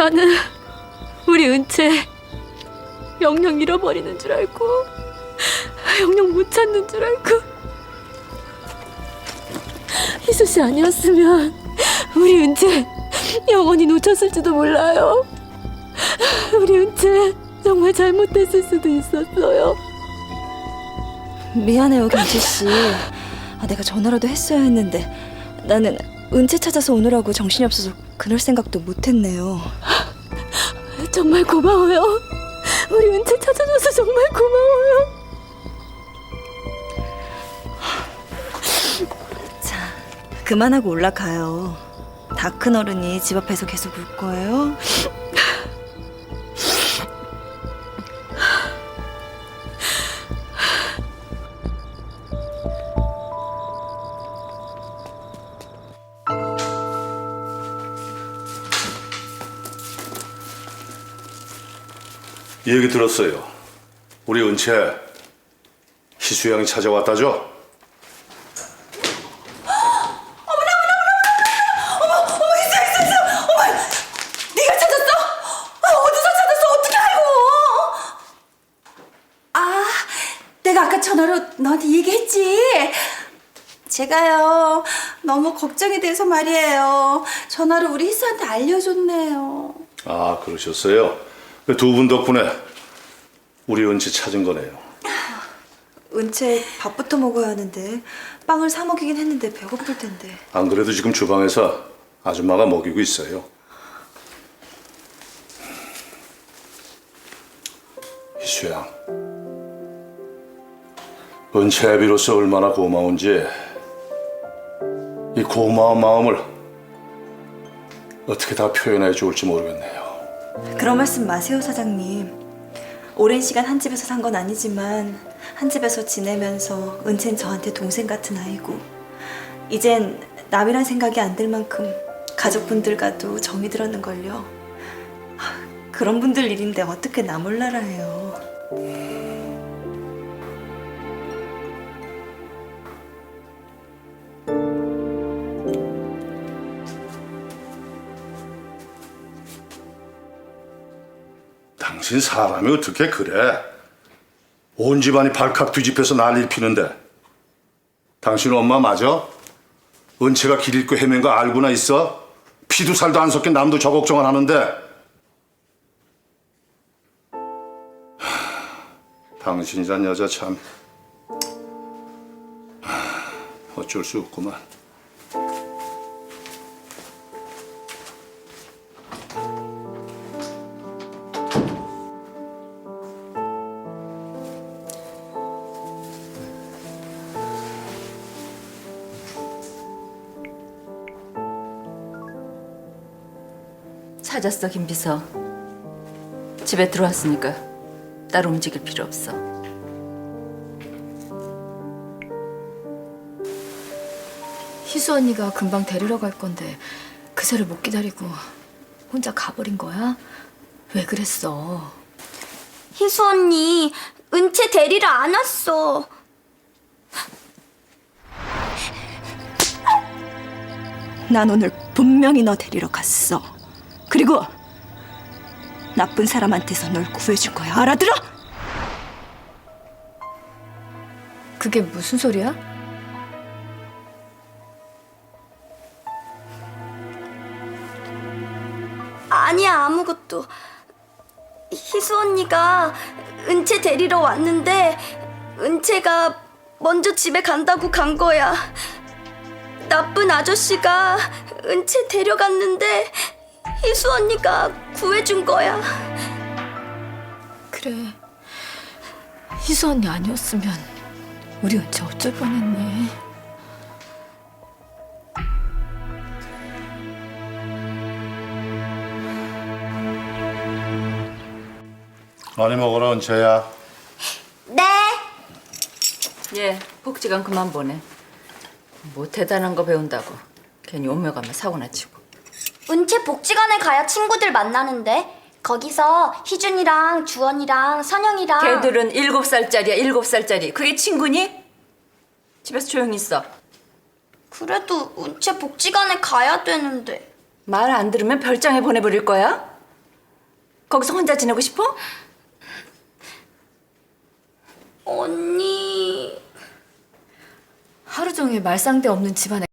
나는 우리 은채 영영 잃어버리는 줄 알고 영영 못 찾는 줄 알고 희수 씨 아니었으면 우리 은채 영원히 놓쳤을지도 몰라요. 우리 은채 정말 잘못했을 수도 있었어요. 미안해요, 경채 씨. 아, 내가 전화라도 했어야 했는데 나는 은채 찾아서 오느라고 정신이 없어서 그럴 생각도 못했네요. 정말 고마워요. 우리 은채 찾아줘서 정말 고마워요. 자, 그만하고 올라가요. 다 큰 어른이 집 앞에서 계속 울 거예요. 얘기 들었어요. 우리 은채 희수 양이 찾아왔다죠? 네가 찾았어? 아, 어디서 찾았어? 어떻게 알고? 아, 내가 아까 전화로 너한테 얘기했지. 제가요 너무 걱정이 돼서 말이에요. 전화로 우리 희수한테 알려줬네요. 아 그러셨어요. 두 분 덕분에 우리 은채 찾은 거네요. 은채 밥부터 먹어야 하는데 빵을 사 먹이긴 했는데 배고플 텐데. 안 그래도 지금 주방에서 아줌마가 먹이고 있어요. 희수양, 은채 비로소 얼마나 고마운지 이 고마운 마음을 어떻게 다 표현해 좋을지 모르겠네요. 그런 말씀 마세요, 사장님. 오랜 시간 한 집에서 산 건 아니지만 한 집에서 지내면서 은채는 저한테 동생 같은 아이고 이젠 남이란 생각이 안 들 만큼 가족분들과도 정이 들었는 걸요. 그런 분들 일인데 어떻게 나 몰라라 해요. 당신 사람이 어떻게 그래? 온 집안이 발칵 뒤집혀서 난리를 피는데 당신 엄마 맞아? 은채가 길 잃고 헤맨 거 알고나 있어? 피도 살도 안 섞인 남도 저 걱정을 하는데 하, 당신이란 여자 참 하, 어쩔 수 없구만 찾았어, 김 비서. 집에 들어왔으니까 따로 움직일 필요 없어. 희수 언니가 금방 데리러 갈 건데 그새를 못 기다리고 혼자 가버린 거야? 왜 그랬어? 희수 언니, 은채 데리러 안 왔어. 난 오늘 분명히 너 데리러 갔어. 그리고 나쁜 사람한테서 널 구해줄 거야. 알아들어? 그게 무슨 소리야? 아니야, 아무것도. 희수 언니가 은채 데리러 왔는데, 은채가 먼저 집에 간다고 간 거야. 나쁜 아저씨가 은채 데려갔는데, 희수 언니가 구해준 거야. 그래. 희수 언니 아니었으면 우리 은채 어쩔 뻔했네. 많이 먹어라 은채야 네. 예, 복지관 그만 보내. 뭐 대단한 거 배운다고 괜히 오며 가며 사고나 치고. 은채 복지관에 가야 친구들 만나는데, 거기서 희준이랑 주원이랑 선영이랑. 걔들은 일곱 살짜리야, 일곱 살짜리. 그게 친구니? 집에서 조용히 있어. 그래도 은채 복지관에 가야 되는데. 말 안 들으면 별장에 보내버릴 거야? 거기서 혼자 지내고 싶어? 언니 하루 종일 말상대 없는 집안에